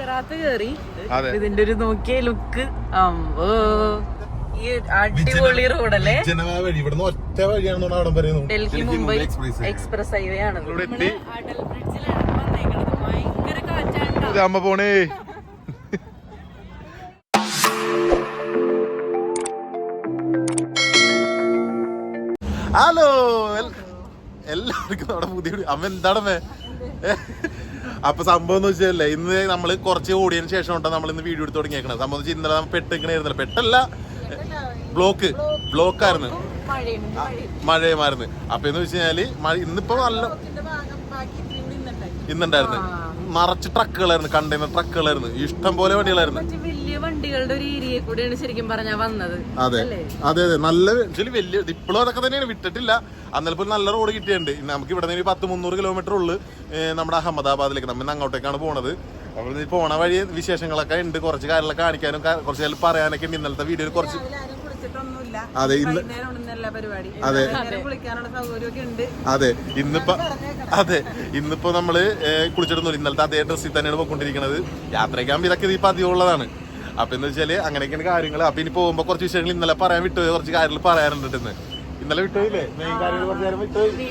ഗുജറാത്ത് കേറി. അതെ. ഇതിന്റെ ഒരു നോക്കിയ ലുക്ക് അമ്പോ ഈ അടിപൊളി റോഡല്ലേ? ജനവാ വഴി. ഇവിടുന്ന് ഒറ്റ വഴിയാണെന്നാണ് അവിടെ പറയുന്നത് ഡൽഹി മുംബൈ എക്സ്പ്രസ് ഹൈവേ ആണ്. അടൽ ബ്രിഡ്ജിലാണ് ഭയങ്കര കാറ്റാണ് പോണേ. ഹലോ എല്ലാവർക്കും നമ്മുടെ പുതിയ അമ്മ എന്താണമ്മേ? അപ്പൊ സംഭവം എന്ന് വെച്ചാൽ ഇന്ന് നമ്മൾ കുറച്ച് ഓടിയതിന് ശേഷം ഉണ്ടോ നമ്മൾ ഇന്ന് വീഡിയോ എടുത്ത് തുടങ്ങിയേക്കണം സംഭവം വെച്ചാൽ ഇന്നലെ നമ്മൾ പെട്ടിക്കണായിരുന്നില്ല പെട്ടല്ല ബ്ലോക്ക് ബ്ലോക്ക് ആയിരുന്നു മഴയുണ്ട് മഴയുമായിരുന്നു. അപ്പൊ എന്ന് വെച്ച് കഴിഞ്ഞാൽ ഇന്നിപ്പോ നല്ല ഇന്നുണ്ടായിരുന്നു. നിറച്ച് ട്രക്കുകളായിരുന്നു കണ്ടെയ്നർ ട്രക്കുകളായിരുന്നു. ഇഷ്ടം പോലെ വണ്ടികളായിരുന്നു. വലിയ വണ്ടികളുടെ ഒരു ഏരിയ കൂടെയാണ് ശരിക്കും വന്നത്. അതെ. അതെ അതെ. നല്ല വലിയ ഇപ്പോഴും അതൊക്കെ തന്നെയാണ്. വിട്ടിട്ടില്ല. അന്നേരം നല്ല റോഡ് കിട്ടിയിട്ടുണ്ട്. നമുക്ക് ഇവിടെ നിന്ന് പത്ത് മുന്നൂറ് കിലോമീറ്റർ ഉള്ളു നമ്മുടെ അഹമ്മദാബാദിലേക്ക് നമ്മൾ അങ്ങോട്ടേക്കാണ് പോണത്. അപ്പോൾ ഈ പോണ വഴി വിശേഷങ്ങളൊക്കെ ഉണ്ട്. കുറച്ച് കാര്യങ്ങളൊക്കെ കാണിക്കാനും കുറച്ച് പറയാനൊക്കെ ഉണ്ട്. ഇന്നലത്തെ വീഡിയോയിൽ കുറച്ച് അതെ ഇന്ന് പരിപാടി. അതെ. അതെ ഇന്നിപ്പോ അതെ ഇന്നിപ്പോ നമ്മൾ കുളിച്ചിടുന്നു കുളിച്ചിട്ടൊന്നുമില്ല. ഇന്നലത്തെ അതേ ഡ്രസ്സിൽ തന്നെയാണ് പോയിക്കൊണ്ടിരിക്കുന്നത് യാത്രയ്ക്കാകുമ്പോൾ ഇതൊക്കെ അധികം ഉള്ളതാണ് അപ്പൊ എന്ന് വെച്ചാൽ അങ്ങനെയൊക്കെയാണ് കാര്യങ്ങൾ അപ്പൊ ഇനി പോകുമ്പോ കുറച്ച് വിഷയങ്ങൾ ഇന്നലെ പറയാൻ വിട്ടു. കുറച്ച് കാര്യങ്ങൾ പറയാനുണ്ട് ഇന്ന്. ഇന്നലെ വിട്ടുപോയില്ലേ? മെയിൻ കാര്യങ്ങൾ കുറച്ച് നേരം വിട്ടുപോയി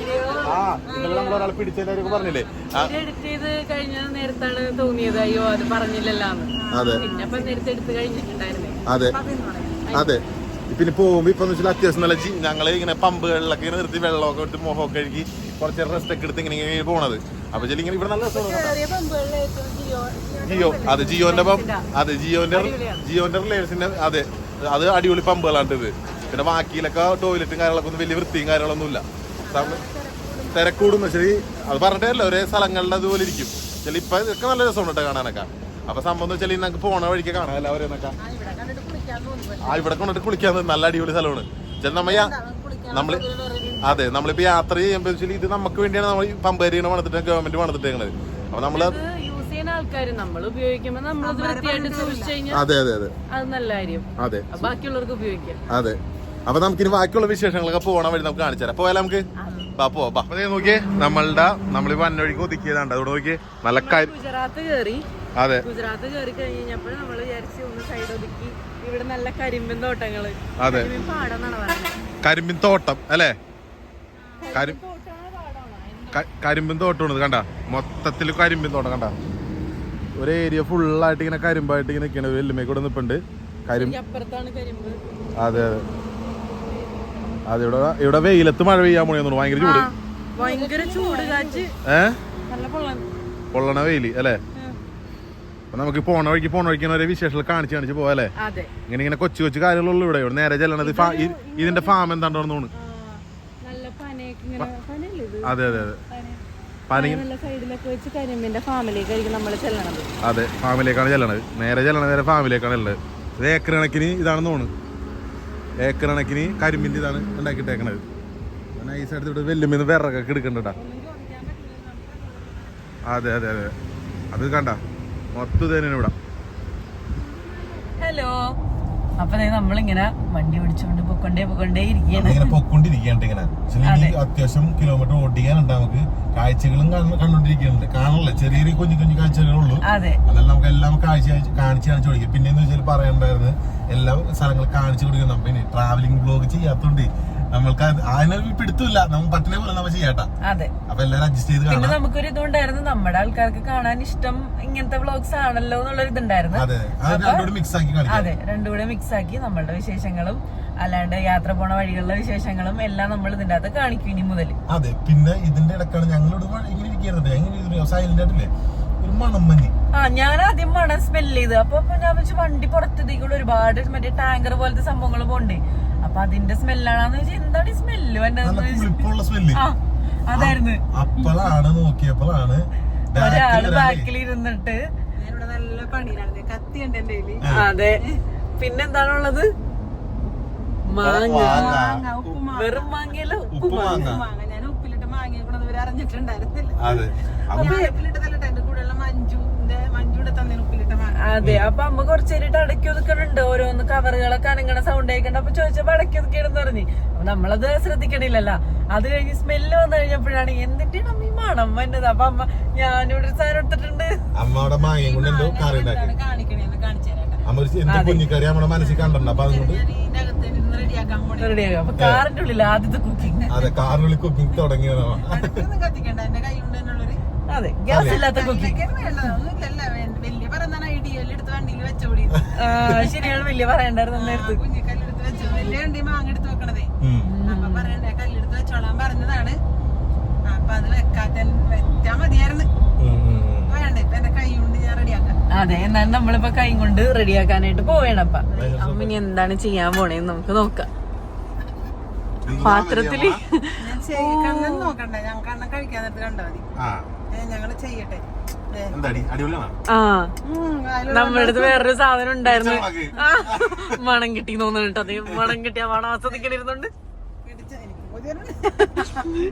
ആ ഇന്നലെ നമ്മൾ ഒരാളെ പിടിച്ചതിനൊക്കെ പറഞ്ഞില്ലേ? എഡിറ്റ് ചെയ്ത് കഴിഞ്ഞ നേരത്താണ് തോന്നിയത്. അയ്യോ അത് പറഞ്ഞില്ലല്ലോ അതെ. പിന്നെ അപ്പൊ നേരത്തെ എടുത്ത് കഴിഞ്ഞിട്ടുണ്ടായിരുന്നേ. അതെ. അതെ. പിന്നെ പോകുമ്പോൾ ഇപ്പം എന്ന് വെച്ചാൽ അത്യാവശ്യം നല്ല ജി- ഞങ്ങൾ ഇങ്ങനെ പമ്പുകളിലൊക്കെ ഇങ്ങനെ നിർത്തി വെള്ളമൊക്കെ ഇട്ട് മുഖമൊക്കെ കഴുകി കുറച്ച് റെസ്റ്റ് ഒക്കെ എടുത്ത് ഇങ്ങനെ ഇങ്ങനെ പോണത്. അപ്പൊ ചെല്ലി ഇങ്ങനെ ഇവിടെ നല്ല രസമാണ് ജിയോ അതെ ജിയോന്റെ പമ്പ് അതെ ജിയോന്റെ ജിയോന്റെ റിലേഷന്റെ അതെ അത് അടിപൊളി പമ്പുകളാണ് ഇത്. പിന്നെ ബാക്കിയിലൊക്കെ ടോയ്ലറ്റും കാര്യങ്ങളൊക്കെ ഒന്നും വലിയ വൃത്തിയും കാര്യങ്ങളൊന്നും ഇല്ല തിരക്കൂടും ശരി അത് പറഞ്ഞിട്ടല്ല ഒരേ സ്ഥലങ്ങളിൽ അതുപോലെ ഇരിക്കും. ചില ഇപ്പൊ ഇതൊക്കെ നല്ല രസമുണ്ട് കേട്ടോ കാണാനൊക്കെ. അപ്പൊ സംഭവം എന്ന് വെച്ചാൽ നമുക്ക് പോണ വഴിക്ക് കാണാം. എല്ലാവരും എന്നൊക്കെ ആ ഇവിടെ കൊണ്ടിട്ട് കുളിക്കാൻ നല്ല അടിപൊളി സ്ഥലമാണ്. ചെന്നമ്മയ്യ നമ്മൾ അതെ നമ്മളിപ്പോ യാത്ര ചെയ്യുമ്പോ ഇത് നമുക്ക് വേണ്ടിയാണ് നമ്മൾ ഈ പമ്പേരിയാണ് പണിതിട്ട് ഗവൺമെന്റ് പണിതിട്ടേക്കണത്. അപ്പൊ നമ്മൾ നമ്മൾ ഉപയോഗിക്കുമ്പോ നമ്മൾ വൃത്തിയായിട്ട് സൂക്ഷിച്ചു കഴിഞ്ഞാൽ അതെ അതെ അതെ. അത് നല്ല കാര്യം. അതെ. ബാക്കിയുള്ളവർക്ക് ഉപയോഗിക്കാം. അതെ. അപ്പൊ നമുക്കിനി ബാക്കിയുള്ള വിശേഷങ്ങളൊക്കെ പോണ വഴി നമുക്ക് കാണിച്ചു തരാം. പോയാലോ നമുക്ക്. അപ്പൊ നോക്കിയേ നമ്മളുടെ നമ്മൾ വന്നൊഴിക്ക് ഒതുക്കിയതാണ്ട്. അവിടെ നോക്കിയേ നല്ല കാര്യം ഗുജറാത്ത് കയറി അതെ. ഗുജറാത്ത് കയറി കഴിഞ്ഞപ്പോഴും നമ്മൾ വിചാരിച്ച് ഒന്ന് സൈഡ് ഒതുക്കി ഇവിടെ നല്ല കരിമ്പിൻ തോട്ടങ്ങൾ. അതെ. കരിമ്പിൻ തോട്ടം അല്ലേ? കരിമ്പിൻ തോട്ടമാണ് കണ്ട? മൊത്തത്തിൽ കരിമ്പിൻ തോട്ടം കണ്ട? ഒരു ഏരിയ ഫുള്ളായിട്ട് ഇങ്ങനെ കരിമ്പായിട്ട് ഇങ്ങനെ നിൽക്കണ വെല്ലുമേ കൂടെ നിൽപ്പുണ്ട് കരിമ്പ് അതെ അതെ. അതെ ഇവിടെ ഇവിടെ വെയിലത്ത് മഴ പെയ്യാൻ പോണെന്ന് ഭയങ്കര ചൂട്. ഭയങ്കര ചൂട് കാറ്റ്. ഏ? നല്ല പൊള്ളൻ പൊള്ളണ വെയിൽ അല്ലേ? അപ്പൊ നമുക്ക് പോണ വഴിക്ക് പോണ വഴിക്ക് ഓരോ വിശേഷങ്ങൾ കാണിച്ച് കാണിച്ച് പോവാല്ലേ ഇങ്ങനെ ഇങ്ങനെ കൊച്ചു കൊച്ചു കാര്യങ്ങളുള്ളൂ ഇവിടെ. ഇവിടെ നേരെ ചെല്ലണത് ഇതിന്റെ ഫാം എന്താണ്ടോ തോന്നുന്നു അതെ അതെ അതെ. ചെല്ലണത്. അതെ ഫാമിലേക്കാണ് ചെല്ലണത്. നേരെ ചെല്ലണത് നേരെ ഫാമിലേക്കാണ് ഉള്ളത്. ഇത് ഏക്കർ കണക്കിന് ഇതാണ് തോന്നുന്നു. ഏക്കർ കണക്കിന് കരിമ്പിന്റെ ഇതാണ് ഉണ്ടാക്കിയിട്ടേക്കണത്. നൈസ് എടുത്തിട്ട് ഇവിടെ വെല്ലുമെന്ന് വിറകൊക്കെ എടുക്കണ്ടാ അതെ അതെ അതെ. അത് കണ്ട? മൊത്തം ഇവിടെ ഹലോ. അപ്പൊ നമ്മളിങ്ങനെ വണ്ടി പിടിച്ചോണ്ട് പൊക്കൊണ്ടേ പൊക്കൊണ്ടേ ഇരിക്കുകയാണ്. ഇങ്ങനെ. പൊക്കൊണ്ടിരിക്കണ്ട് ഇങ്ങനെ പക്ഷേ അത്യാവശ്യം കിലോമീറ്റർ ഓടിക്കാനുണ്ട് നമുക്ക്. കാഴ്ചകളും കാണ- കണ്ടോണ്ടിരിക്കുന്നുണ്ട് കാണല്ലേ ചെറിയ ചെറിയ കുഞ്ഞു കുഞ്ഞു കാഴ്ചകളുള്ളൂ അതെ. അതെല്ലാം നമുക്ക് എല്ലാം കാഴ്ച കാണിച്ച് കാണിച്ചു കൊടുക്കും. പിന്നെ എന്ന് വെച്ചാൽ പറയണ്ടായിരുന്നു എല്ലാ സ്ഥലങ്ങളും കാണിച്ചു കൊടുക്കണം പിന്നെ ട്രാവലിംഗ് ബ്ലോഗ് ചെയ്യാത്തോണ്ട് നമ്മൾക്ക് അത് അതിനൊരു പിടുത്തില്ല നമുക്ക് പട്ടിണി പോലെ നമ്മൾ ചെയ്യട്ടാ. അതെ. അപ്പൊ എല്ലാരും അഡ്ജസ്റ്റ് ചെയ്ത് പിന്നെ കാണാം നമുക്കൊരു ഇതുണ്ടായിരുന്നു. നമ്മുടെ ആൾക്കാർക്ക് കാണാൻ ഇഷ്ടം ഇങ്ങനത്തെ വ്ളോഗ്സ് ആണല്ലോ എന്നുള്ളൊരു ഇതുണ്ടായിരുന്നു. അതെ അത്. രണ്ടോട് മിക്സ് ആക്കി കാണിക്കും. അതെ രണ്ടുകൂടെ മിക്സ് ആക്കി നമ്മളുടെ വിശേഷങ്ങളും അല്ലാണ്ട് യാത്ര പോണ വഴികളിലെ വിശേഷങ്ങളും എല്ലാം നമ്മൾ ഇതിന്റെ അകത്ത് കാണിക്കും ഇനി മുതൽ അതെ പിന്നെ ഇതിന്റെ ഇടക്കാണ് ഞങ്ങളോട് ഇങ്ങനെ ഇരിക്കുന്നത്. എങ്ങനെ സൈലന്റ് ആയിട്ടില്ലേ? ഒരു മണം മഞ്ഞ് ആ ഞാൻ ആദ്യം മണം സ്മെൽ ചെയ്ത്. അപ്പൊ അപ്പൊ ഞാൻ വെച്ച് വണ്ടി പുറത്തേക്കുള്ള ഒരുപാട് മറ്റേ ടാങ്കർ പോലത്തെ സംഭവങ്ങൾ പോണ്ട് അപ്പൊ അതിന്റെ സ്മെല്ലാണെന്ന് വെച്ചാൽ എന്താണ് ഈ സ്മെല്ല് വേണ്ടത് സ്മെല്ല്. ആ അതായിരുന്നു. അപ്പോഴാണ് നോക്കിയപ്പോഴാണ് ഒരാൾ ബാക്കിൽ ഇരുന്നിട്ട് നല്ല പണിയിലാണ് കത്തി ഉണ്ട് എന്റെ അതെ. പിന്നെന്താണുള്ളത്? മാങ്ങ. വെറും മാങ്ങയല്ല ഉപ്പ് മാങ്ങ. ഞാൻ ഉപ്പിലിട്ട് മാങ്ങ കൂടെ ഇവർ അറിഞ്ഞിട്ടുണ്ടായിരുന്നില്ല ഞാൻ ഉപ്പിലിട്ടതല്ല എന്റെ കൂടെയുള്ള മഞ്ജുന്റെ മഞ്ജുടെ തന്നെ ഉപ്പിലിട്ട മാങ്ങ അതെ അപ്പൊ അമ്മ കുറച്ചേരിട്ട് അടക്കി ഒതുക്കണുണ്ട്. ഓരോന്ന് കവറുകളൊക്കെ അനങ്ങണ സൗണ്ട് കേൾക്കണ്ട അപ്പൊ ചോദിച്ചപ്പോ അടക്കി പറഞ്ഞു. അപ്പൊ നമ്മളത് ശ്രദ്ധിക്കണില്ലല്ലോ. അത് കഴിഞ്ഞ് സ്മെല്ല് വന്നു കഴിഞ്ഞപ്പോഴാണ് എന്നിട്ട് അമ്മ ഈ മണം വന്നത്? അപ്പൊ അമ്മ ഞാനിവിടെ ഒരു സാധനം എടുത്തിട്ടുണ്ട്. അമ്മയുടെ മാങ്ങയും കൊണ്ട് എന്തോ കറി ഉണ്ടാക്കി. എന്താണ് കാണിക്കണേന്ന് കാണിച്ചു തരാം അമ്മ ഒരു എന്ത് കുഞ്ഞിക്കറി നമ്മുടെ മനസ്സിൽ കണ്ടിട്ടുണ്ട്? അപ്പൊ അതുകൊണ്ട് ഞാൻ ഇതിന്റെ അകത്ത് ഇരുന്ന് റെഡിയാക്കാൻ പോണേ. റെഡിയാകും അപ്പൊ കാറിന്റെ ഉള്ളിൽ ആദ്യത്തെ കുക്കിംഗ് അതെ കാറിനുള്ളിൽ കുക്കിംഗ് തുടങ്ങിയതാണ് കത്തിക്കണ്ട. എന്റെ കൈ അതെ ഗ്യാസ് ഇല്ലാത്ത കുക്കിംഗ് ശരിയാണ് വലിയ പറയണ്ടായിരുന്നു നേരത്തെ കല്ലെടുത്ത് വെച്ചു വലിയ വണ്ടി മാങ്ങ എടുത്ത് വെക്കണതേ. ഉം. അപ്പൊ പറയണ്ടേ കല്ലെടുത്ത് വെച്ചോളാൻ പറഞ്ഞതാണ്. അപ്പൊ അത് വെക്കാത്ത വെച്ചാ മതിയായിരുന്നു. അതെ എന്നാലും നമ്മളിപ്പോ കൈ കൊണ്ട് റെഡിയാക്കാനായിട്ട് പോവേണപ്പ അമ്മ ഇനി എന്താണ് ചെയ്യാൻ പോണേന്ന് നമുക്ക് നോക്കാം. പാത്രത്തിൽ നോക്കണ്ട? ഞാൻ കണ്ണൻ കഴിക്കാൻ നേരത്ത് കണ്ടാ മതി. ആ ഏ, ഞങ്ങൾ ചെയ്യട്ടെ. ദേ. എന്താടി? അടിപൊളിയാണോ? ആ. ഉം, അതിൽ നമ്മുടെ അടുത്ത് വേറൊരു സാധനം ഉണ്ടായിരുന്നു. മണം കിട്ടി തോന്നുന്നുണ്ട് അത് മണം കിട്ടിയ മണം ആസ്വദിക്കണിരുന്നുണ്ട്.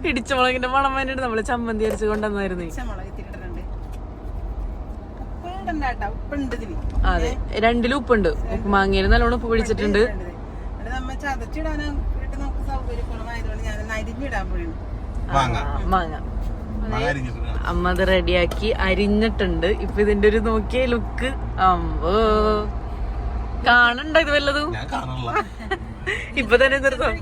ഇടിച്ച മുളകിന്റെ മണം വേണ്ടിട്ട് നമ്മൾ ചമ്മന്തി അരിച്ചു കൊണ്ടുവന്നായിരുന്നു. അതെ. രണ്ടിലും ഉപ്പുണ്ട്. ഉപ്പ് മാങ്ങയിൽ നല്ലോണം ഉപ്പ് പിടിച്ചിട്ടുണ്ട്. മാങ്ങ. അമ്മ അത് റെഡിയാക്കി അരിഞ്ഞിട്ടുണ്ട്. ഇപ്പൊ ഇതിന്റെ ഒരു നോക്കിയ ലുക്ക്. അമ്പോ. കാണണ്ട ഇത് വല്ലതും? ഇപ്പൊ തന്നെ നിർത്താം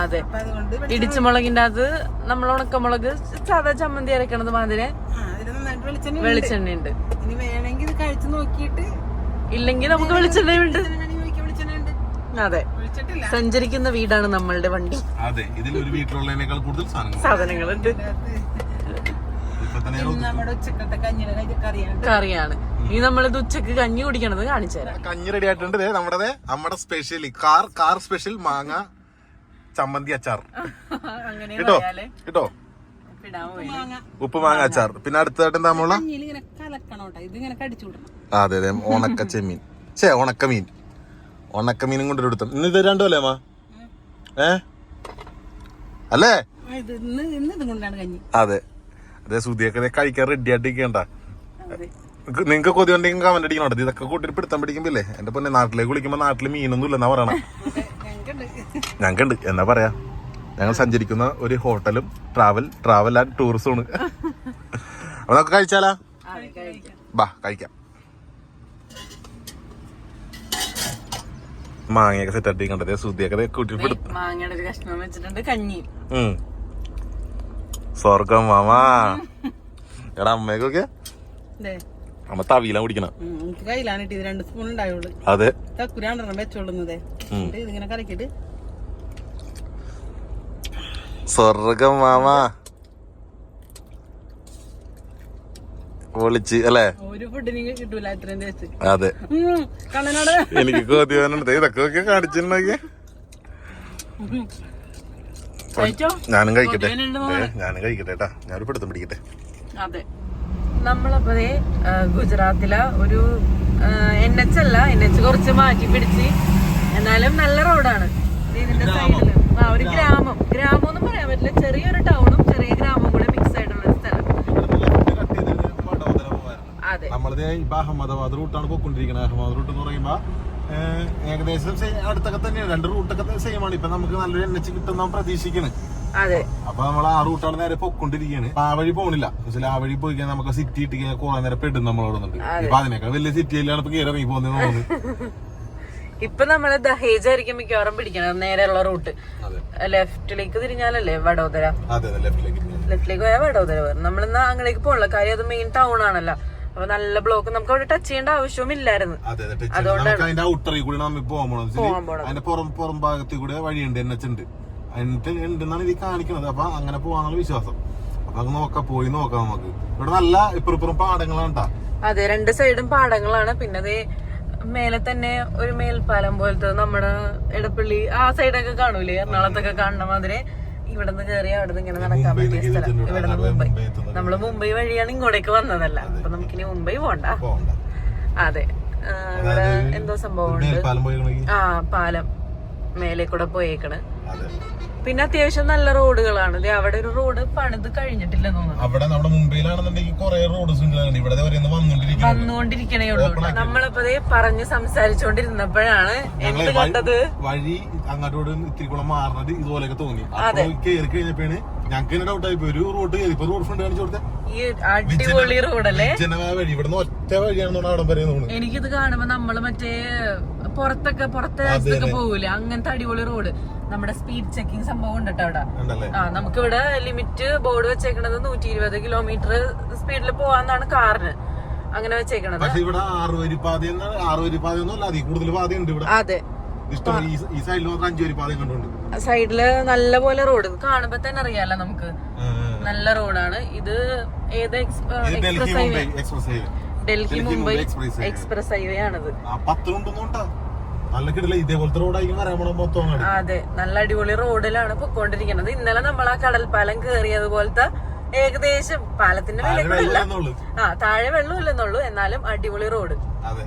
അതെ. അപ്പൊ അതുകൊണ്ട് ഇടിച്ച മുളകിന്റെ അത് നമ്മൾ ഉണക്കമുളക് സാധാ ചമ്മന്തി അരക്കണത് മാതിരി. വെളിച്ചെണ്ണ ഉണ്ട്. വെളിച്ചെണ്ണ ഉണ്ട്. ഇനി വേണമെങ്കിൽ കഴിച്ചു നോക്കിയിട്ട് ഇല്ലെങ്കിൽ നമുക്ക് വെളിച്ചെണ്ണ ഉണ്ട് ഇതിനാണെങ്കിൽ വെളിച്ചെണ്ണ ഉണ്ട്. അതെ. സഞ്ചരിക്കുന്ന വീടാണ് നമ്മളുടെ വണ്ടി. അതെ ഇതിൽ ഒരു വീട്ടിലുള്ളതിനേക്കാൾ കൂടുതൽ സാധനങ്ങൾ. സാധനങ്ങളുണ്ട്. കറിയാണ്. ഈ ഇനി നമ്മളിത് ഉച്ചയ്ക്ക് കഞ്ഞി കുടിക്കണത് കാണിച്ചു തരാം. കഞ്ഞി റെഡി ആയിട്ടുണ്ട്. ദേ നമ്മുടെ ദേ നമ്മുടെ സ്പെഷ്യൽ കാർ കാർ സ്പെഷ്യൽ മാങ്ങ ചമ്മന്തി അച്ചാർ. അങ്ങനെ കിട്ടോ? കിട്ടോ? ഉപ്പ് മാങ്ങ. അച്ചാർ. പിന്നെ അടുത്തായിട്ട് എന്താ നമ്മളെ അതെ അതെ. ഉണക്ക ചെമ്മീൻ ചേ ഉണക്ക മീൻ ഉണക്ക മീനും കൊണ്ടൊരു എടുത്തു. ഇന്ന് ഇത് രണ്ടു അല്ലേ? മാ ഏ അല്ലേ അതെ. അതെ സുധിയൊക്കെ ദേ കഴിക്കാൻ റെഡി ആയിട്ടിരിക്കണ്ട. അതെ. നിങ്ങക്ക് കൊതി ഉണ്ടെങ്കിൽ കമന്റ് അടിക്കണോ ഇതൊക്കെ കൂട്ടിട്ട് പിടുത്തം പിടിക്കുമ്പില്ലേ എന്റെ പൊന്നെ നാട്ടിലേക്ക് വിളിക്കുമ്പോ നാട്ടിൽ മീനൊന്നും ഇല്ലെന്നാ പറയണ. ഞങ്ങൾക്കുണ്ട് ഞങ്ങൾക്കുണ്ട് എന്നാ പറയാ? ഞങ്ങൾ സഞ്ചരിക്കുന്ന ഒരു ഹോട്ടലും ട്രാവൽ ട്രാവൽ ആൻഡ് ആണ്. അപ്പൊ നമുക്ക് കഴിച്ചാലാ? ബാ കഴിക്കാം. മാങ്ങയൊക്കെ സെറ്റ് ആയിട്ട് കണ്ടത്. സുധിയൊക്കെ കൂട്ടി മാങ്ങയുടെ ഒരു കഷ്ണം വെച്ചിട്ടുണ്ട് കഞ്ഞി. സ്വർഗം മാമാ. എടാ അമ്മയൊക്കെ അമ്മ തവിയിലാ കുടിക്കണം. കയ്യിലാണ് ഇത് രണ്ട് സ്പൂൺ ഉണ്ടായുള്ളൂ അതെ. തക്കുരാണ്ടെണ്ണം വെച്ചോളുന്നതേ ഇതിങ്ങനെ കലക്കിട്ട് സ്വർഗം മാമാ. പൊളിച്ച് അല്ലേ? ഒരു ഫുഡിന് കിട്ടൂല ഇത്രയും ടേസ്റ്റ് അതെ. കണ്ണനോട്. എനിക്ക് കൊതിയാനുണ്ട് ഇതൊക്കെ ഒക്കെ കാണിച്ചിട്ടുണ്ടെങ്കിൽ കഴിച്ചോ? ഞാനും കഴിക്കട്ടെ. ഞാനും കഴിക്കട്ടെ കേട്ടാ. ഞാനൊരു പിടുത്തം പിടിക്കട്ടെ. അതെ. നമ്മളപ്പോ ദേ, ഗുജറാത്തിലെ ഒരു എൻ എച്ച് അല്ല എൻ എച്ച് കുറച്ച് മാറ്റി പിടിച്ച്. എന്നാലും നല്ല റോഡാണ് ഇതിന്റെ സൈഡിൽ ആ ഒരു ഗ്രാമം. ഗ്രാമം ഒന്നും പറയാൻ പറ്റില്ല. ചെറിയൊരു ടൗണും ചെറിയ ഗ്രാമവും കൂടെ മിക്സ് ആയിട്ടുള്ള ഒരു സ്ഥലം അതെ നമ്മളിത് ഇപ്പൊ അഹമ്മദാബാദ് റൂട്ടാണ് പോയിക്കൊണ്ടിരിക്കുന്നത് അഹമ്മദാബാദ് റൂട്ട് എന്ന് പറയുമ്പോ ഏകദേശം അടുത്തൊക്കെ തന്നെയാണ്. രണ്ട് റൂട്ടൊക്കെ സെയിം ആണ്. ഇപ്പൊ നമുക്ക് നല്ലൊരു എൻ എച്ച് കിട്ടുന്ന പ്രതീക്ഷിക്കുന്നത് അപ്പൊ നമ്മൾ ആ റൂട്ടാണ് നേരെ പൊക്കൊണ്ടിരിക്കുകയാണ് ആ വഴി പോണില്ല. പക്ഷേ ആ വഴി പോയി കഴിഞ്ഞാൽ നമുക്ക് സിറ്റി ഇട്ട് കഴിഞ്ഞാൽ കുറെ നേരം പെടും നമ്മളോട് വന്നിട്ട് ഇപ്പൊ അതിനേക്കാൾ വലിയ സിറ്റിയിലാണ് ഇപ്പൊ കയറി ഇറങ്ങി പോകുന്നത് തോന്നുന്നു. ഇപ്പൊ നമ്മൾ ദഹേജ് ആയിരിക്കും മിക്കവാറും പിടിക്കണം നേരെയുള്ള റൂട്ട്. ലെഫ്റ്റിലേക്ക് തിരിഞ്ഞാലല്ലേ വഡോദര? ലെഫ്റ്റിലേക്ക് പോയാൽ വഡോദര വരും. നമ്മളിന്ന് അങ്ങടേക്ക് പോകണല്ലോ കാര്യം അത് മെയിൻ ടൗൺ ആണല്ലോ. അപ്പൊ നല്ല ബ്ലോക്ക് നമുക്ക് അവിടെ ടച്ച് ചെയ്യേണ്ട ആവശ്യവും ഇല്ലായിരുന്നു അതെ. അതെ നമുക്ക് അതിന്റെ ഔട്ടറിൽ കൂടി നമ്മൾ പോകാൻ പോകണം അതിന്റെ പുറം പുറം ഭാഗത്തിൽ കൂടെ വഴിയുണ്ട് എൻ എച്ച് ഉണ്ട്. എന്നിട്ട് ഉണ്ടെന്നാണ് ഇത് കാണിക്കുന്നത് അപ്പൊ അങ്ങനെ പോവാന്നുള്ള വിശ്വാസം. അപ്പൊ അത് നോക്കാം പോയി നോക്കാം നമുക്ക്. ഇവിടെ നല്ല ഇപ്പുറം ഇപ്പുറം പാടങ്ങളാണ്. അതെ രണ്ട് സൈഡും പാടങ്ങളാണ്. പിന്നെ അതേ മേലെ തന്നെ ഒരു മേൽപ്പാലം പോലത്തെ നമ്മുടെ ഇടപ്പള്ളി ആ സൈഡൊക്കെ കാണൂലേ? എറണാകുളത്തൊക്കെ കാണുന്ന മാതിരി. ഇവിടെ കേറി കയറി അവിടെ നിന്ന് ഇങ്ങനെ നടക്കാൻ പറ്റിയ സ്ഥലം. ഇവിടെ നിന്ന് മുംബൈ. നമ്മൾ മുംബൈ വഴിയാണ് ഇങ്ങോട്ടേക്ക് വന്നതല്ല. അപ്പൊ നമുക്കിനി മുംബൈ പോണ്ട. അതെ. ഇവിടെ എന്തോ സംഭവം ഉണ്ട് ആ പാലം മേലെ കൂടെ പോയേക്കണ് പിന്നെ അത്യാവശ്യം നല്ല റോഡുകളാണ്. അവിടെ ഒരു റോഡ് പണിത് കഴിഞ്ഞിട്ടില്ല തോന്നുന്നു. അവിടെ നമ്മുടെ മുംബൈയിലാണെന്നുണ്ടെങ്കിൽ കുറെ റോഡ്സ് ഇവിടെ വന്നുകൊണ്ടിരിക്കണേ ഉള്ളൂ. നമ്മളിപ്പോ ദേ പറഞ്ഞ് സംസാരിച്ചോണ്ടിരുന്നപ്പോഴാണ് എന്ത് കണ്ടത് വഴി അങ്ങോട്ടോട് ഇത്തിരി കൂടെ മാറുന്നത് ഇതുപോലെയൊക്കെ തോന്നി. കയറി കഴിഞ്ഞപ്പോഴാണ് ഞങ്ങൾക്ക് തന്നെ ഡൗട്ട് ആയി ഒരു റോഡ് കയറി ഇപ്പൊ റോഡ് ഫ്രണ്ട് കാണിച്ചു കൊടുത്തേ ഈ അടിപൊളി റോഡല്ലേ? ജനമായ വഴി. ഇവിടുന്ന് ഒറ്റ വഴിയാണെന്നാണ് അവിടെ തോന്നുന്നത് എനിക്കിത് കാണുമ്പോ നമ്മൾ മറ്റേ പുറത്തൊക്കെ പുറത്തെ രാജ്യത്തൊക്കെ പോകൂലേ അങ്ങനത്തെ അടിപൊളി റോഡ്. നമ്മുടെ സ്പീഡ് ചെക്കിംഗ് സംഭവം ഉണ്ട് കേട്ടോ അവിടെ ആ നമുക്ക് ഇവിടെ ലിമിറ്റ് ബോർഡ് വെച്ചേക്കണത് നൂറ്റി ഇരുപത് കിലോമീറ്റർ സ്പീഡിൽ പോവാന്നാണ് കാറിന് അങ്ങനെ വെച്ചേക്കണത്. പക്ഷെ ഇവിടെ ആറ് വരി പാത ആറ് വരി പാത ഒന്നും അല്ല അതിൽ കൂടുതൽ പാതയുണ്ട് ഇവിടെ. അതെ. ഈ- സൈഡിൽ മാത്രം അഞ്ചു വരി പാതയും കണ്ടുണ്ട് സൈഡിൽ നല്ല പോലെ റോഡ്. കാണുമ്പോ തന്നെ അറിയാലോ നമുക്ക്. നല്ല റോഡാണ്. ഇത് ഏത് express highway Delhi Mumbai express highway ആണിത്. നല്ല ഇതേപോലത്തെ റോഡായിരിക്കും മൊത്തം അതെ. നല്ല അടിപൊളി റോഡിലാണ് പൊക്കോണ്ടിരിക്കുന്നത്. ഇന്നലെ നമ്മൾ ആ കടൽ പാലം കേറിയത് പോലത്തെ ഏകദേശം പാലത്തിന്റെ വില താഴെ കൂടെ ഇല്ല വെള്ളമെന്നുള്ളൂ. ആ താഴെ വെള്ളം ഇല്ലെന്നുള്ളൂ എന്നാലും അടിപൊളി റോഡ്. അപ്പൊ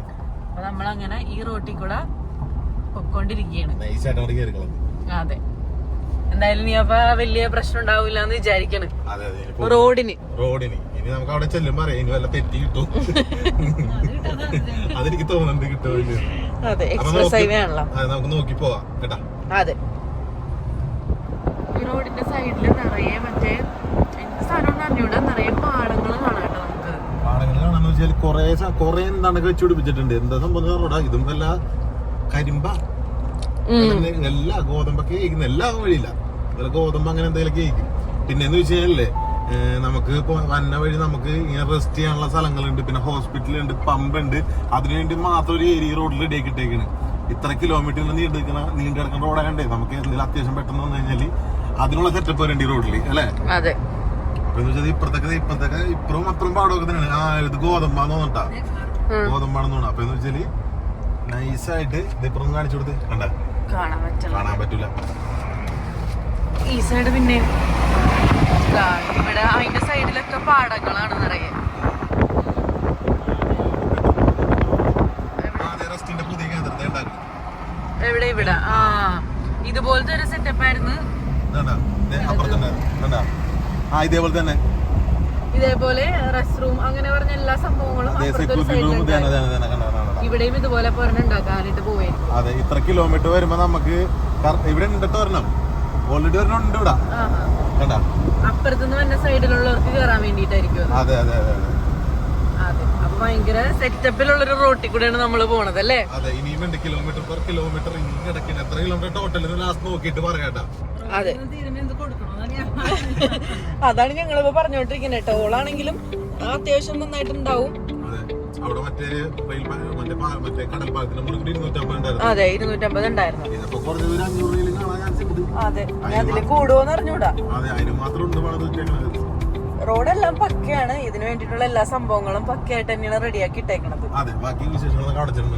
നമ്മളങ്ങനെ ഈ റോട്ടിൽ കൂടെ പൊക്കോണ്ടിരിക്കുകയാണ്. അതെ. എന്തായാലും നീ അപ്പൊ വലിയ പ്രശ്നം ഉണ്ടാവില്ല എന്ന് വിചാരിക്കണ് റോഡിന്. റോഡിന്. ഇനി നമുക്ക് അവിടെ ചെല്ലുമ്പോ അറിയാം ഇനി വല്ല തെറ്റി കിട്ടും. അതെനിക്ക് തോന്നുന്നുണ്ട് കിട്ടുമല്ലോ അതെ എക്സ്പ്രസ് നമുക്ക് ഹൈവേ അതെ, നമുക്ക് നോക്കി പോവാ കേട്ടാ? അതെ. ഈ റോഡിന്റെ സൈഡിൽ നിറയെ മറ്റേ എനിക്ക് സ്ഥലം അറിഞ്ഞൂടെ? നിറയെ പാടങ്ങൾ കാണാം കേട്ടോ നമുക്ക്. പാടങ്ങൾ കാണാന്ന് വെച്ചാൽ കൊറേ സ- കൊറേ എന്താണ് വെച്ച് പിടിപ്പിച്ചിട്ടുണ്ട്. എന്താ സംഭവം റോഡാ ഇതും വല്ല കരിമ്പ? എല്ലാ ഗോതമ്പൊക്കെ കഴിക്കുന്ന എല്ലാ വഴിയില്ല. ഗോതമ്പ് അങ്ങനെ എന്തെങ്കിലും കഴിക്കും പിന്നെ എന്ന് വെച്ച് കഴിഞ്ഞാലേ നമുക്ക് ഇപ്പോൾ വന്ന വഴി നമുക്ക് ഇങ്ങനെ റെസ്റ്റ് ചെയ്യാനുള്ള സ്ഥലങ്ങളുണ്ട്. പിന്നെ ഹോസ്പിറ്റലുണ്ട് പമ്പുണ്ട് അതിനുവേണ്ടി മാത്രം ഒരു ഏരിയ റോഡിൽ ഇടയ്ക്ക് ഇട്ടേക്കാണ്. ഇത്ര കിലോമീറ്ററിൽ നീണ്ടെടുക്കുന്ന നീണ്ടു കിടക്കുന്ന റോഡാകണ്ടേ നമുക്ക് എന്തെങ്കിലും അത്യാവശ്യം പെട്ടെന്ന് വന്നു കഴിഞ്ഞാൽ അതിനുള്ള സെറ്റപ്പ് വരേണ്ടി റോഡിൽ അല്ലേ? അതെ. അപ്പൊ എന്ന് വെച്ചാൽ ഇപ്പഴത്തൊക്കെ ഇപ്പഴത്തൊക്കെ ഇപ്പഴും അത്രയും പാടമൊക്കെ തന്നെയാണ്. ആ ഇത് ഗോതമ്പാന്ന് തോന്നട്ടാ. ഗോതമ്പാണെന്ന് തോന്നാ അപ്പൊ എന്ന് വെച്ചാൽ നൈസായിട്ട് ഇതിപ്പുറം കാണിച്ചു കൊടുത്ത്. കണ്ട? കാണാൻ പറ്റൂല. ഈ സൈഡ് പിന്നെ ഇവിടെ അതിന്റെ സൈഡിലൊക്കെ പാടങ്ങളാണ് നിറയെ. എവിടെ? ഇവിടെ? ആ ഇതുപോലത്തെ ഒരു സെറ്റപ്പ് ആയിരുന്നു. ഇതേപോലെ തന്നെ. ഇതേപോലെ റെസ്റ്റ് റൂം അങ്ങനെ പറഞ്ഞ എല്ലാ സംഭവങ്ങളും. ഇവിടെയും ഇതുപോലെ പറഞ്ഞ് ഉണ്ടാക്കാനായിട്ട് പോയിരുന്നു അതെ ഇത്ര കിലോമീറ്റർ വരുമ്പോ നമുക്ക് ഇവിടെ ഉണ്ടിട്ട് ഒരെണ്ണം ഓൾറെഡി ഒരെണ്ണം ഉണ്ട് ഇവിടെ. കണ്ടാ? അപ്പുറത്തുനിന്ന് വന്ന സൈഡിലുള്ളവർക്ക് കയറാൻ വേണ്ടിയിട്ടായിരിക്കും അത്. അതെ അതെ അതെ അതെ. അതെ. അപ്പൊ ഭയങ്കര സെറ്റപ്പിലുള്ളൊരു റോട്ടിൽ കൂടെയാണ് നമ്മൾ പോണത് അല്ലേ? അതെ ഇനിയും കിലോമീറ്റർ പെർ കിലോമീറ്റർ ഇങ്ങനെ കിടക്കണം എത്ര കിലോമീറ്റർ ടോട്ടൽ ലാസ്റ്റ് നോക്കിയിട്ട് പറയാട്ടാ അതെ. അതാണ് ഞങ്ങളിപ്പോ പറഞ്ഞോണ്ടിരിക്കുന്നത് ടോളാണെങ്കിലും അത്യാവശ്യം നന്നായിട്ടുണ്ടാവും. അവിടെ മറ്റേ റെയിൽ പാ- മറ്റേ മറ്റേ കടൽ ഇരുന്നൂറ്റമ്പത് അതെ ഇരുന്നൂറ്റമ്പത് ഉണ്ടായിരുന്നു. ഇതിപ്പോ കുറച്ച് ഒരു അഞ്ഞൂറ് രൂപയിൽ കാണാൻ ചാൻസ് ഉണ്ട്. അതെ ഇനി അതിൽ കൂടുവോന്ന് അറിഞ്ഞൂടാ. അതെ അതിന് മാത്രം ഉണ്ട് പണം വെച്ചേക്കണത് റോഡെല്ലാം പക്കയാണ്. ഇതിനു വേണ്ടിയിട്ടുള്ള എല്ലാ സംഭവങ്ങളും പക്കയായിട്ട് തന്നെയാണ് റെഡിയാക്കി ഇട്ടേക്കണത്. അതെ ബാക്കി വിശേഷങ്ങളൊക്കെ അവിടെ ചെന്ന്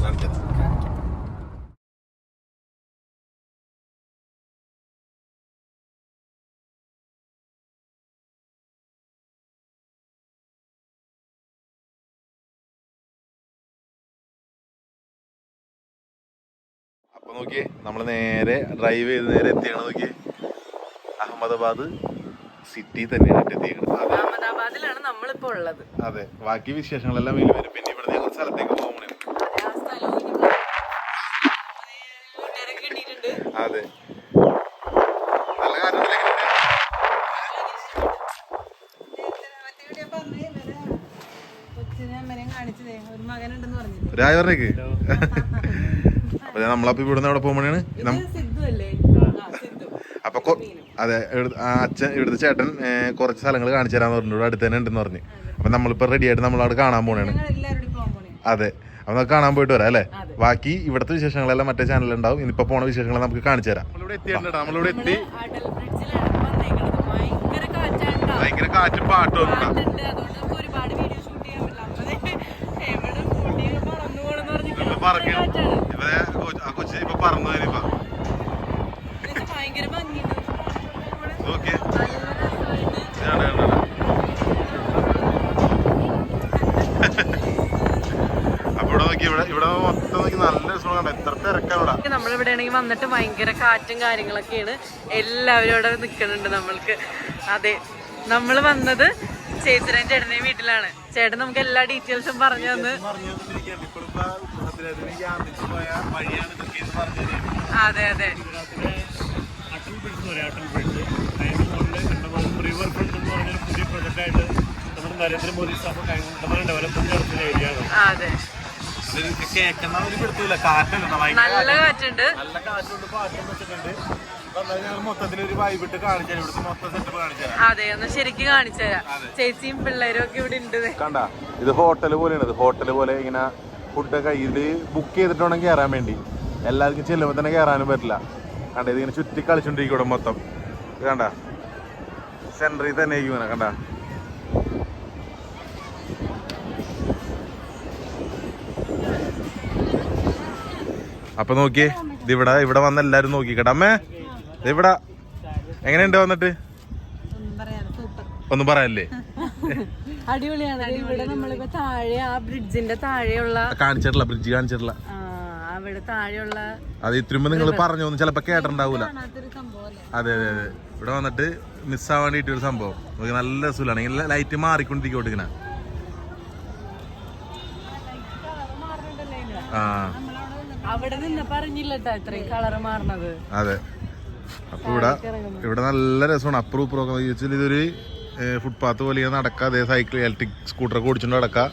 അപ്പൊ നോക്കിയേ നമ്മൾ നേരെ ഡ്രൈവ് ചെയ്ത് നേരെ എത്തിയാണ് നോക്കിയേ. അഹമ്മദാബാദ് സിറ്റി തന്നെയാണ് എത്തിയേക്കുന്നത് അതെ. അഹമ്മദാബാദിലാണ് നമ്മളിപ്പോ ഉള്ളത്. അതെ. ബാക്കി വിശേഷങ്ങളെല്ലാം വരും. പിന്നെ ഇവിടെ ഞങ്ങൾ സ്ഥലത്തേക്ക് പോകണേ അതെ, നല്ല മകനുണ്ടെന്ന് പറഞ്ഞു പറഞ്ഞേക്ക് അപ്പൊ നമ്മളപ്പോ ഇവിടുന്ന് എവിടെ പോകുമ്പോഴാണ് ഇത് ആ. സിദ്ധു. അപ്പൊ അതെ ആ അച്ഛൻ ഇവിടുത്തെ ചേട്ടൻ കുറച്ച് സ്ഥലങ്ങൾ കാണിച്ചു തരാന്ന് പറഞ്ഞു ഇവിടെ അടുത്ത് തന്നെ ഉണ്ടെന്ന് പറഞ്ഞു. അപ്പൊ നമ്മളിപ്പോ റെഡി ആയിട്ട് നമ്മളവിടെ കാണാൻ പോണേണ്. അതെ. അപ്പൊ നമുക്ക് കാണാൻ പോയിട്ട് വരാം അല്ലേ? ബാക്കി ഇവിടുത്തെ വിശേഷങ്ങളെല്ലാം മറ്റേ ചാനലിൽ ഉണ്ടാവും. ഇനിയിപ്പോ പോണ വിശേഷങ്ങളെ നമുക്ക് കാണിച്ചു തരാം. നമ്മളിവിടെ എത്തി. ഭയങ്കര കാറ്റും പാട്ടും ഒക്കെ. ഉണ്ടാവും. ആ കൊച്ചി ഇപ്പൊ പറന്നു ഇനിയിപ്പോ ഇത് ഭയങ്കര ഭംഗിയുണ്ട് നമ്മളിവിടെ ആണെങ്കിൽ വന്നിട്ട് ഭയങ്കര കാറ്റും കാര്യങ്ങളൊക്കെയാണ്. എല്ലാവരും ഇവിടെ നിൽക്കുന്നുണ്ട് നമ്മൾക്ക്. അതെ നമ്മൾ വന്നത് ചേച്ചിയുടെ ചേട്ടന്റെ വീട്ടിലാണ്. ചേട്ടൻ നമുക്ക് എല്ലാ ഡീറ്റെയിൽസും പറഞ്ഞു തന്ന്. അതെ അതെ. നരേന്ദ്രമോദി അതെ. നല്ല കാറ്റുണ്ട്. നല്ല കാറ്റുണ്ട് പാട്ടും വെച്ചിട്ടുണ്ട് അതെ ഒന്ന് ശരിക്കും കാണിച്ചു തരാം. ചേച്ചിയും പിള്ളേരും ഒക്കെ ഇവിടെ ഉണ്ട്. കണ്ട ഇത് ഹോട്ടൽ പോലെയാണ്. ഇത് ഹോട്ടൽ പോലെ ഇങ്ങനെ ഫുഡൊക്കെ ഇത് ബുക്ക് ചെയ്തിട്ടുണ്ടെങ്കിൽ കയറാൻ വേണ്ടി. എല്ലാവർക്കും ചെല്ലുമ്പോൾ തന്നെ കയറാനും പറ്റില്ല. കണ്ട ഇതിങ്ങനെ ചുറ്റി കളിച്ചോണ്ടിരിക്കും ഇവിടെ മൊത്തം. ഇത് കണ്ട? സെന്ററിൽ തന്നെ ഇങ്ങനെ കണ്ട? അപ്പൊ നോക്കിയേ ഇതിവിടെ ഇവിടെ ഇവിടെ വന്ന എല്ലാരും നോക്കിക്കട്ടെ. അമ്മേ ഇതിവിടെ ഇവിടെ എങ്ങനെയുണ്ട് വന്നിട്ട്? ഒന്നും പറയാനില്ലേ അടിപൊളിയാണ്. ഇവിടെ നമ്മളിപ്പോ താഴെ ആ ബ്രിഡ്ജിന്റെ താഴെയുള്ള കാണിച്ചിട്ടില്ല ബ്രിഡ്ജ് കാണിച്ചിട്ടില്ല. അവിടെ താഴെയുള്ള അത് ഇത്രയും നിങ്ങൾ പറഞ്ഞു ചിലപ്പോ കേട്ടിട്ടുണ്ടാവൂല. അതെ അതെ അതെ. ഇവിടെ വന്നിട്ട് മിസ്സാവാൻ വേണ്ടിട്ട് ഒരു സംഭവം. നമുക്ക് നല്ല രസമില്ലാണ് ഇങ്ങനെ ലൈറ്റ് മാറിക്കൊണ്ടിരിക്കോട്ട് ഇങ്ങനെ ആ. അവിടെ നിന്ന് ഇത്രയും കളർ മാറണത് അതെ. അപ്പൊ ഇവിടെ ഇവിടെ നല്ല രസമാണ്. അപ്പുറം ഇപ്പുറം ചോദിച്ചാൽ ഇതൊരു ഫുട്പാത്ത് പോലെ നടക്കാം. നടക്കുക അതേ സൈക്കിൾ ഇലക്ട്രിക് സ്കൂട്ടറൊക്കെ ഓടിച്ചുകൊണ്ട് നടക്കുക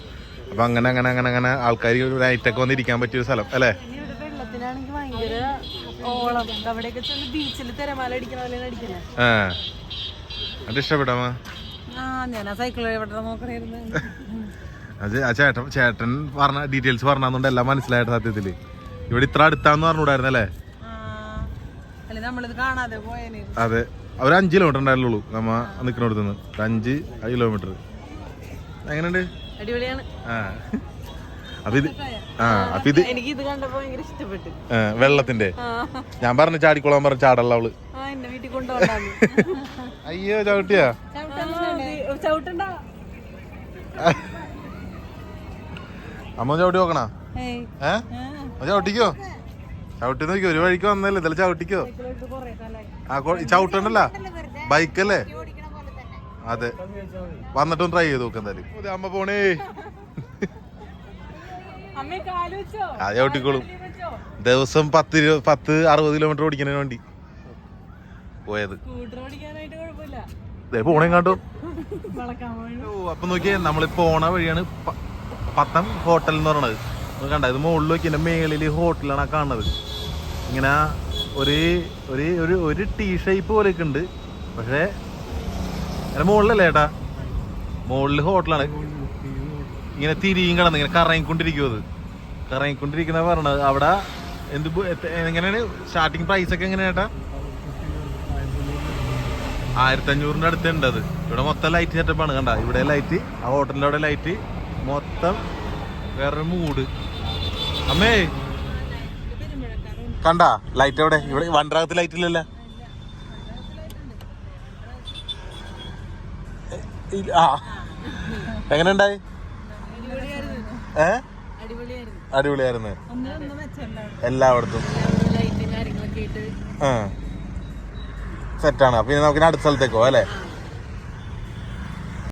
അപ്പൊ അങ്ങനെ അങ്ങനെ അങ്ങനെ അങ്ങനെ ആൾക്കാർ ലൈറ്റൊക്കെ വന്നിരിക്കാൻ പറ്റിയ ഒരു സ്ഥലം അല്ലേ ഇനി ഇവിടെ വെള്ളത്തിനാണെങ്കിൽ ഭയങ്കര ഓളം. അവിടെയൊക്കെ ചെന്ന് ബീച്ചിൽ തിരമാല അടിക്കണ പോലെ അടിക്കണേ. ആ. അത് ഇഷ്ടപ്പെടാമോ? ആ ഞാൻ ആ സൈക്കിൾ എവിടെ നോക്കണായിരുന്നു. അത് ആ ചേട്ടൻ ചേട്ടൻ പറഞ്ഞ ഡീറ്റെയിൽസ് പറഞ്ഞതുകൊണ്ട് എല്ലാം മനസ്സിലായിട്ട് സത്യത്തിൽ. ഇവിടെ ഇത്ര അടുത്താന്ന് പറഞ്ഞൂടായിരുന്നല്ലേ അതെ. അവർ അഞ്ച് കിലോമീറ്റർ ഉണ്ടായിരുന്നുള്ളൂ നമ്മ നിൽക്കുന്നിടത്ത് നിന്ന് ഒരു അഞ്ച് കിലോമീറ്റർ എങ്ങനെയുണ്ട്? അടിപൊളിയാണ്. ആ. അപ്പൊ ഇത് ആ അപ്പൊ ഇത് എനിക്ക് ഇത് കണ്ടപ്പോ ഭയങ്കര ഇഷ്ടപ്പെട്ടു. വെള്ളത്തിന്റെ. ഞാൻ പറഞ്ഞു ചാടിക്കോളാൻ പറഞ്ഞു ചാടല്ല അവൾ. അയ്യോ ചവിട്ടിയാ? അമ്മ ചവിട്ടി നോക്കണ? ഏഹ് ഏ? ചവിട്ടിക്കോ? ചവിട്ടി നോക്കി ഒരു വഴിക്ക് വന്നല്ലേ ഇതെല്ലാം ചവിട്ടിക്കോ? കൊറേ കാലായി. ആ ചവിട്ടണ്ടല്ല? ബൈക്കല്ലേ? അതെ. വന്നിട്ടും ട്രൈ ചെയ്ത് നോക്കാം എന്തായാലും. അമ്മ പോണേ. അമ്മേ ഓട്ടിക്കോളും. ദിവസം പത്ത് പത്ത് അറുപത് കിലോമീറ്റർ ഓടിക്കുന്നതിന് വേണ്ടി പോയത്. പോണേ അപ്പൊ നോക്കിയേ നമ്മളിപ്പോ പോണ വഴിയാണ് പത്തം ഹോട്ടൽ എന്ന് പറയണത്. കണ്ട? ഇത് മുകളിൽ നോക്കി എന്റെ മേളിൽ ഹോട്ടലാണ് ആ കാണുന്നത്. ഇങ്ങനെ ഒരു ഒരു ഒരു ഒരു ടീ ഷേപ്പ് പോലെയൊക്കെ ഉണ്ട്. പക്ഷേ അതിന്റെ മുകളിലല്ലേ ഏട്ടാ? മുകളിൽ ഹോട്ടലാണ്. ഇങ്ങനെ തിരിയും കിടന്ന് ഇങ്ങനെ കറങ്ങിക്കൊണ്ടിരിക്കും അത്. കറങ്ങിക്കൊണ്ടിരിക്കുന്ന പറഞ്ഞത് അവിടെ എന്ത് എങ്ങനെയാണ്? സ്റ്റാർട്ടിങ് പ്രൈസ് ഒക്കെ എങ്ങനെയാട്ടാ ആയിരത്തി അഞ്ഞൂറിന്റെ അടുത്ത് ഉണ്ട് അത്. ഇവിടെ മൊത്തം ലൈറ്റ് സെറ്റപ്പ് ആണ് കണ്ട. ഇവിടെ ലൈറ്റ് ആ ഹോട്ടലിന്റെ അവിടെ ലൈറ്റ് മൊത്തം വേറൊരു മൂഡ് അമ്മേ കണ്ട? ലൈറ്റ് എവിടെ? ഇവിടെ വണ്ടറാകത്ത് ലൈറ്റ് ഇല്ലല്ല. ആ. എങ്ങനെ ഉണ്ടായി ഏ? അടിപൊളിയായിരുന്നു. എല്ലായിടത്തും. സെറ്റാണ് അപ്പൊ ഇനി നമുക്ക് അടുത്ത സ്ഥലത്തേക്കോ അല്ലേ?